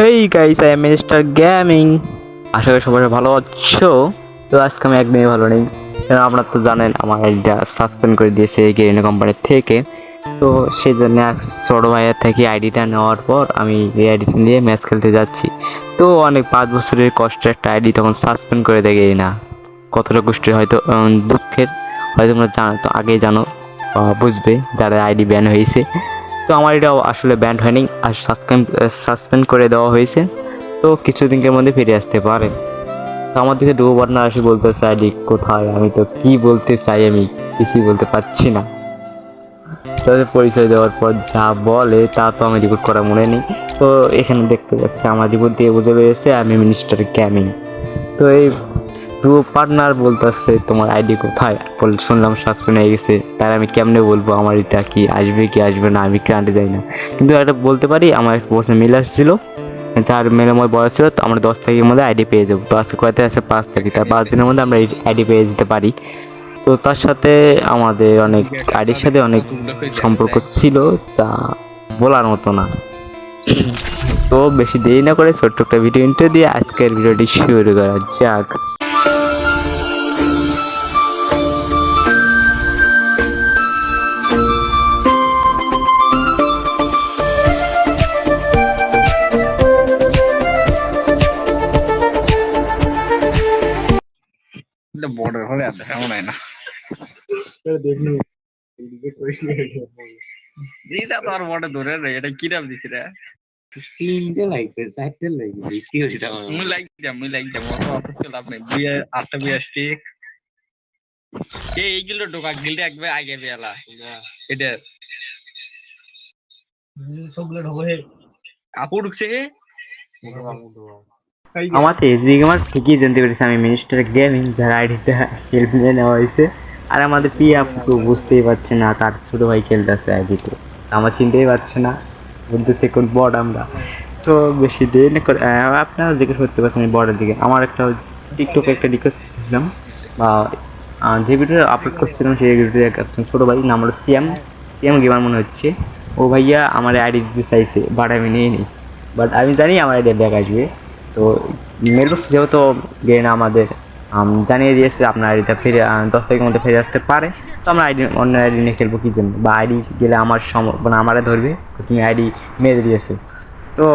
Hey guys I am Mister Gaming আশা করি সবাই ভালো আছো। তো আজকে আমি একদমই ভালো নেই। কারণ আপনারা তো জানেন, আমার আইডিটা সাসপেন্ড করে দিয়েছে গেরিনা কোম্পানির থেকে। তো সেই জন্য এক ছোট ভাইয়ের থেকে আইডিটা নেওয়ার পর আমি এই আইডিটা নিয়ে ম্যাচ খেলতে যাচ্ছি। তো অনেক পাঁচ বছরের কষ্টের একটা আইডি তখন সাসপেন্ড করে দেয় না। কতটা কষ্টের হয়তো দুঃখের। হয়তো তোমরা জানো, তো আগেই জানো বুঝবে যারা আইডি ব্যান হয়েছে। তো আমার এটাও আসলে ব্যান্ড হয়নি। আর সাসপেন্ড সাসপেন্ড করে দেওয়া হয়েছে। তো কিছুদিনের মধ্যে ফিরে আসতে পারে। তো আমার দিকে ডুবো পার্টনার আসে বলতেছে আইডি কোথায়? আমি তো কি বলতে চাই? আমি কিছুই বলতে পারছি না। তাদের পরিচয় দেওয়ার পর যা বলে, তা তো আমি রিপোর্ট করা মনে নেই। তো এখানে দেখতে পাচ্ছি, আমার রিপোর্ট দিয়ে বুঝে পেরেছে আমি মিনিস্টার ক্যামিং তো এই ডুবো পার্টনার বলতেছে, তোমার আইডি কোথায়? বল, শুনলাম সাসপেন্ড হয়ে গেছে। তার আমি কেমনে বলব? আমার এটা কি আসবে কি আসবে না? আমি গ্রান্টে যাই না। কিন্তু একটা বলতে পারি, আমার এক বছর মিল আসছিল। যার মেলে আমার বয়স ছিল, তো আমরা দশ তারিখের মধ্যে আইডি পেয়ে যাব। তো আজকে কয়তে আছে? পাঁচ তারিখ। তার পাঁচ দিনের মধ্যে আমরা আইডি পেয়ে যেতে পারি। তো তার সাথে আমাদের অনেক আইডির সাথে অনেক সম্পর্ক ছিল, যা বলার মতো না। তো বেশি দেরি না করে ছোট্ট একটা ভিডিও ইন্টার দিয়ে আজকের ভিডিওটি শুরু করা যাক। এটা বর্ডার হলে আর দেখা মনে হয় না এইটা তো আর বর্ডার ধরে এটা কিরাম দিছি রে? তিনটে লাগবে চারটে লাগবে বেশি হয়েছে আমার লাইক দিলাম মুই লাইক দিলাম অত অসুস্থ লাভ নেই। দুই আটটা দুই আসছি এই এইগুলো ঢোকা গিলটা একবার আগে বেলা এটা। সবগুলো ঢোকে আপু ঢুকছে আমার তো এসবি গেমার ঠিকই জানতে পেরেছি আমি মিনিস্টার গেমিং যার আইডিটা হেল্প নিয়ে নেওয়া হয়েছে। আর আমাদের পি আপ বুঝতেই পারছে না, তার ছোটো ভাই খেলতে খেলতেছে আইডিতে আমার চিনতেই পারছে না, বলতেছে কোন বর্ড আমরা। তো বেশি দেরি করে আপনারা জিজ্ঞেস করতে পারছেন এই বর্ডের দিকে। আমার একটা টিকটকে একটা রিকোয়েস্ট দিয়েছিলাম বা যে ভিডিও আপলোড করছিলাম সেই ভিডিও একজন ছোটো ভাই, নাম হলো সিএম সিএম গেমার মনে হচ্ছে। ও ভাইয়া আমার আইডি দিতে চাইছে বাট আমি নিয়ে নিই বাট আমি জানি আমার আইডিয়া ব্যাগ আসবে। তো মেলবক্স যেহেতু গেনা আমাদের জানিয়ে দিয়েছে আপনার আইডিটা ফিরে দশ তারিখের মধ্যে ফিরে আসতে পারে। তো আমরা আইডি, অন্য আইডি নিয়ে খেলব কী জন্য? বা আইডি গেলে আমার সম মানে আমারে ধরবে, তো তুমি আইডি মেরে দিয়েছ। তো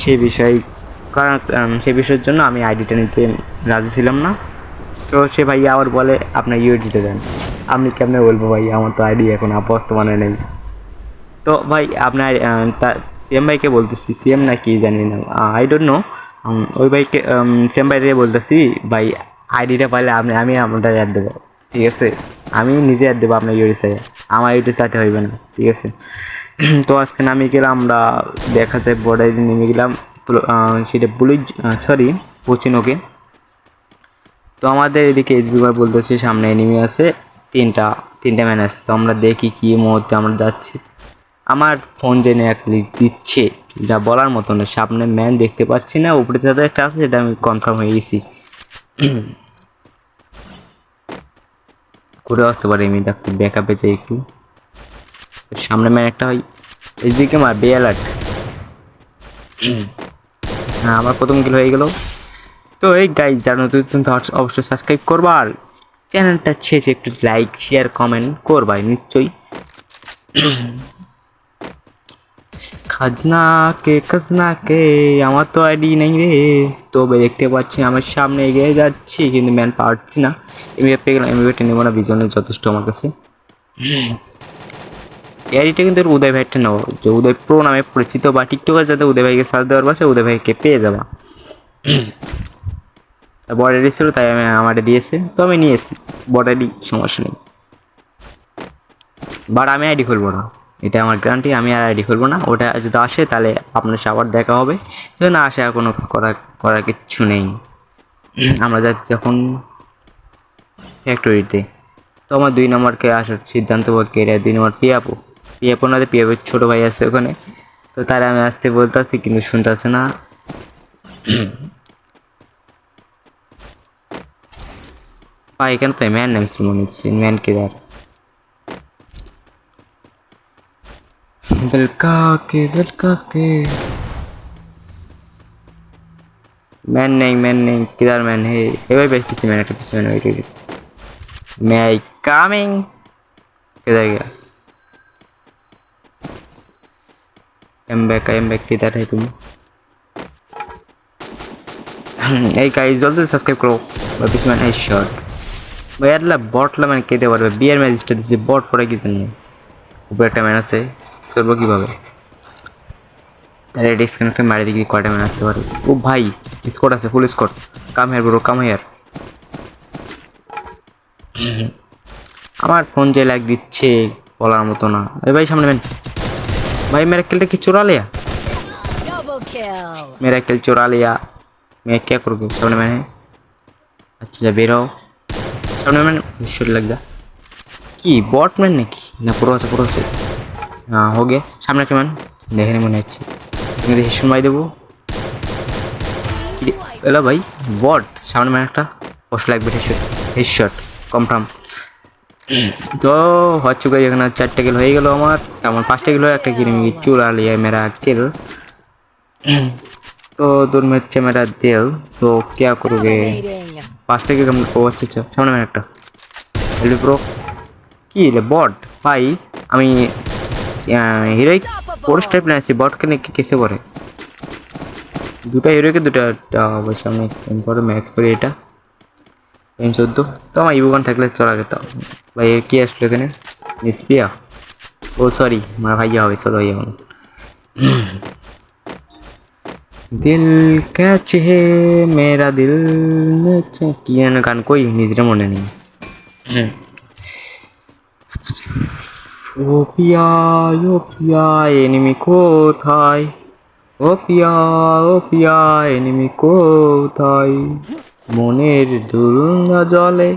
সেই বিষয়, কারণ সেই বিষয়ের জন্য আমি আইডিটা নিতে রাজি ছিলাম না। তো সে ভাই আবার বলে, আপনার ইউডিতে দেন আমি কেমনে বলব ভাই, আমার তো আইডি এখন বর্তমানে নেই। তো ভাই, আপনার সিএম ভাইকে বলতেছি, সিএম না কি জানি না আই ডোন্ট নো ওই ভাইকে সিএম ভাইকে বলতেছি, ভাই আইডিটা পাইলে আপনি, আমি আপনার অ্যাড দেবো, ঠিক আছে? আমি নিজে অ্যাড দেবো আপনার ইউডি সাইডে আমার ইউডি সাইডে হইবে না, ঠিক আছে? তো আজকে নামে গেলাম, আমরা দেখা যায় বর্ডারে নেমে গেলাম সেটা বুলুজ সরি পচিনোকে তো আমাদের এদিকে এইচবি ভাই বলতেছে, সামনে এনিমি আছে, তিনটা তিনটা ম্যান তো আমরা দেখি কি মুহূর্তে আমরা যাচ্ছি। আমার ফোন জেনে এক দিচ্ছে। যা বলার মতো না সামনে ম্যান দেখতে পাচ্ছি না, উপরে যাদের একটা আছে, সেটা আমি কনফার্ম হয়ে গেছি। ঘুরে আসতে পারি আমি দেখতে ব্যাকআপে যাই একটু। সামনে ম্যান একটা হয় এইদিকে মা বে অ্যালার্ট হ্যাঁ আমার প্রথম কিল হয়ে গেল। তো এই গাইজ যারা নতুন নতুন অবশ্যই সাবস্ক্রাইব করবা আর চ্যানেলটা শেষে একটু লাইক শেয়ার কমেন্ট করবা নিশ্চয়ই। খাজনা কে খাজনা কে? আমার তো আইডি নেই রে। তবে দেখতে পাচ্ছি আমার সামনে এগিয়ে যাচ্ছি, কিন্তু ম্যান পারছি না। এমনি পেয়ে গেলাম টেনে নেব না, বিজনের যথেষ্ট আমার কাছে। এআইডিটা কিন্তু উদয় ভাইটা নেব যে উদয় প্রো নামে পরিচিত বা টিকটকার যাতে উদয় ভাইকে সার্চ দেওয়ার পাশে উদয় ভাইকে পেয়ে যাবা। বর্ডারি ছিল, তাই আমি আমারে দিয়েছে। তো আমি নিয়েছি বর্ডারি সমস্যা নেই। বাট আমি আইডি খুলবো না। এটা আমার গ্যারান্টি আমি আর আইডি খুলবো না ওটা যদি আসে তাহলে আপনার সাথে আবার দেখা হবে যদি না আসে আর কোনো করার করার কিচ্ছু নেই আমরা যাচ্ছি যখন ফ্যাক্টরিতে তো আমার দুই নম্বরকে আসার সিদ্ধান্ত বলতে এটা দুই নম্বর পিয়াপু পিয়াপু না পিয়াপুর ছোটো ভাই আছে ওখানে তো তারা আমি আসতে বলতে আসছি কিন্তু শুনতে আসে না ভাই এখানে তো ম্যান নামছে মনে হচ্ছে ম্যান কেদার Del caque, del caque. Man নেই ম্যান নেই কিদার ম্যান হে এবার বেশ কিছু ম্যান একটা কিছু ম্যান ওই রে মে আই কামিং কিদার গিয়া এম ব্যাক এম ব্যাক কিদার হে তুমি এই গাইজ জলদি সাবস্ক্রাইব করো বা কিছু ম্যান এই শর্ট ভাই এটলা বটলা ম্যান কেটে পারবে বিয়ার ম্যাজিস্টার দিচ্ছে বট পরে কি জানি উপরে একটা ম্যান আছে চলবো কীভাবে তাহলে ডিসকানেক্টে মারি দিকে কয়টা ম্যান আসতে পারে ও ভাই স্কোর আছে full score come here bro come here আমার ফোন যে লাইক দিচ্ছে বলার মতো না আরে ভাই সামনে ম্যান भाई मेरा किल की चुरा लिया Double kill. मेरा किल चुरा लिया मैं क्या करूँगी सामने मैंने अच्छा जा बेराओ सामने मैंने शुर लग गया কি বট ম্যান নাকি না পুরো আছে পুরো আছে হ্যাঁ हो गया সামনে একটা ম্যান দেখে মনে হচ্ছে তুমি দেখে সময় দেবো এলো ভাই বট সামনে ম্যান একটা কষ্ট লাগবে হেডশট হেডশট কমফার্ম তো হচ্ছে গিয়ে এখানে চারটে কিল হয়ে গেল আমার আমার পাঁচটা কিলো একটা কিনে চুরা লিয়া মেরা কিল तो दूर में अच्छा मेरा दिल तो क्या करोगे Dominating. পাঁচটা কি কমপ্লিট ও আচ্ছা আচ্ছা সামনে মানে একটা এলবি প্রো কি রে বট ভাই আমি হিরোইক কোর্স টাইপ না আছি বট কেন কেসে পড়ে দুটা হিরোকে দুটা অবশ্যই আমি এম করে ম্যাক্স করি এটা। এম চোদ্দ। তো আমার ইউগান থাকলে চলা যেত। ভাই কি আসলো এখানে? নিসপিয়া ও সরি আমার ভাইয়া হবে, চলো আমার দিল ক্যাচ হে, মেরা দিল কি গান কই, নিজের মনে নেই। ও পিয়া ও পিয়া এনিমি কোথায় ও পিয়া ও পিয়া এনিমি কোথায় মনের দুরুঙ্গা জলে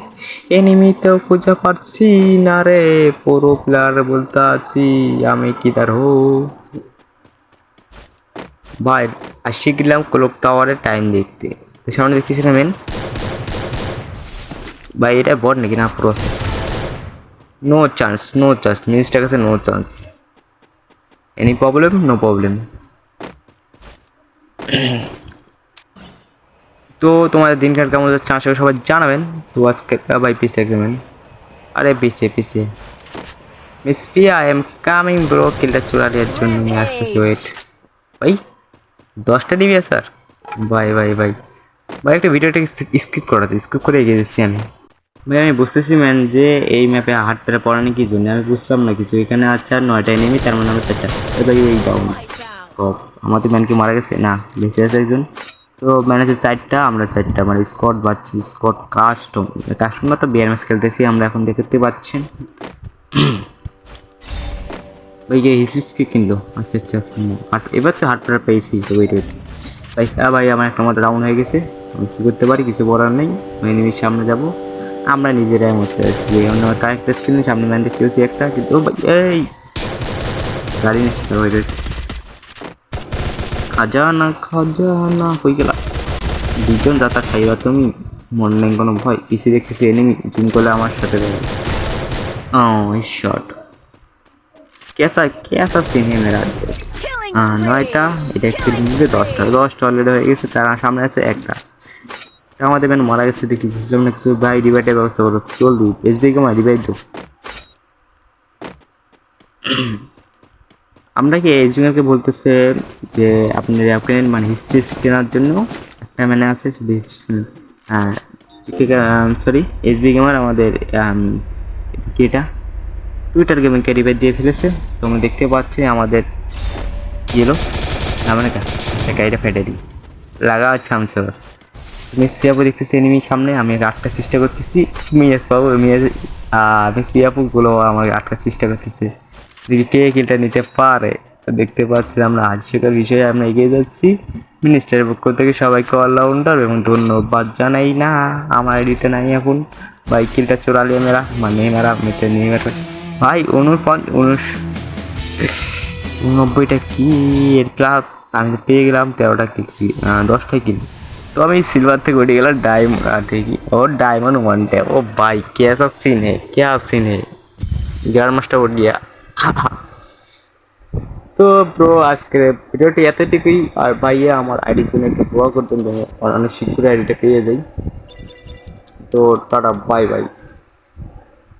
এনিমিতেও খুঁজে পাচ্ছি না রে। পুরো প্লেয়ার বলতে আছি, আমি কি তার হো ভাই, আসি গেলাম ক্লক টাওয়ারে টাইম দেখতে। সামনে দেখতেছি না মেন ভাই, এটা বট নাকি না পুরো? No chance no chance minister কাছে no chance any problem no problem তো তোমাদের দিনকার কেমন যাচ্ছে? আশা সবাই জানাবেন। তো আজকে ভাই পিছে গেমেন আরে পিছে পিছে miss P I am coming bro কিলটা চুরা দেওয়ার জন্য নিয়ে আসতেছি ওয়েট ভাই দশটা দিবি স্যার বাই বাই বাই। ভাই, একটা ভিডিওটা স্কিপ করাতে স্কিপ করে এগিয়ে দিচ্ছি আমি। ভাই আমি বুঝতেছি ম্যান যে এই ম্যাপে হাটটা পড়ানি কি জন্য? আমি বুঝলাম না কিছু। এখানে আছে আর নয়টা এনেমি তার মানে আমার চারটা এবার এই ডাউন স্কপ আমাদের ম্যান কি মারা গেছে? না বেঁচে আছে একজন। তো ম্যান আছে চারটা আমরা চারটা। মানে স্কট বাচ্ছি স্কট কাস্টম কাস্টম না তো ম্যাচ খেলতেছি আমরা এখন দেখতে পাচ্ছেন। ওই যে হিসকে কিনলো? আচ্ছা আচ্ছা হুম, হাট এবার তো হাট প্রায় পেয়েছি তো ওইট ভাই আ ভাই আমার একটা মতো ডাউন হয়ে গেছে। আমি কী করতে পারি? কিছু বলার নেই। আমি সামনে যাব। আমরা নিজেরাই মরতে এই অন্য কারেক্টার স্কিল নিয়ে সামনে ম্যান দেখতেছি একটা কিন্তু এই! গাড়ি নিচ্ছে না খাজানা খাজানা হয়ে গেল। দুজন দাতা খাইবা তুমি? মনে নেই কোনো ভয়। পিছিয়ে দেখতেছি এনিমি জুম করলে আমার সাথে দেবে ও শট কেসা কেসা সিন হে নয়টা এটা একটু দশটা। দশটা অলরেডি হয়ে গেছে তার সামনে আছে একটা। আমাদের ম্যান মারা গেছে দেখি, বুঝলাম না কিছু, ভাই রিভাইটের ব্যবস্থা করো, জলদি এসবি কে মার রিভাইট দো আমরা কি এজুনিয়ারকে বলতেছে যে আপনি র্যাপটেন মানে হিস্ট্রি কেনার জন্য একটা মানে আছে, শুধু হিস্ট্রি হ্যাঁ সরি এসবি গেমার আমাদের এটা টুইটার গেমিংকে রিভাইট দিয়ে ফেলেছে। তোমরা দেখতে পাচ্ছি আমাদের এলো না মানে গাড়িটা ফেটে দিই লাগা আছে আমি সব মিস পিয়াপু দেখতেছি এনিমি সামনে, আমি আটকার চেষ্টা করতেছি। মিয়াস পাবো মিয়াস মিস পিয়াপুগুলো আমাকে আটকার চেষ্টা করতেছে। যদি কে কিলটা নিতে পারে দেখতে পাচ্ছি আমরা আজ সেটার বিষয়ে আমরা এগিয়ে যাচ্ছি। মিনিস্টারের পক্ষ থেকে সবাইকে অলরাউন্ডার এবং ধন্যবাদ জানাই না, আমার আইডিতে নাই এখন। ভাই, কিলটা চোরালিয়ে মেরা মানে মেরা মেটে নিয়ে মেরা ভাই উনপঞ্চ উনিশ উনব্বইটা কি? এর প্লাস আমি পেয়ে গেলাম তেরোটা কি দশটা কিল। তো আমি সিলভার থেকে উঠে গেলাম ডায়মন্ড ঠিকই ও डायमंड ওয়ানটা ও भाई कैसा सीन है क्या सीन है ग्यारह मास्टर उठ गया তো তো ব্রো আজকের ভিডিওটি এতটুকুই আর ভাইয়া আমার আইডির জন্য একটু দোয়া করতেন যেন অনেক শীঘ্রই আইডিটা পেয়ে যাই তো টাটা বাই বাই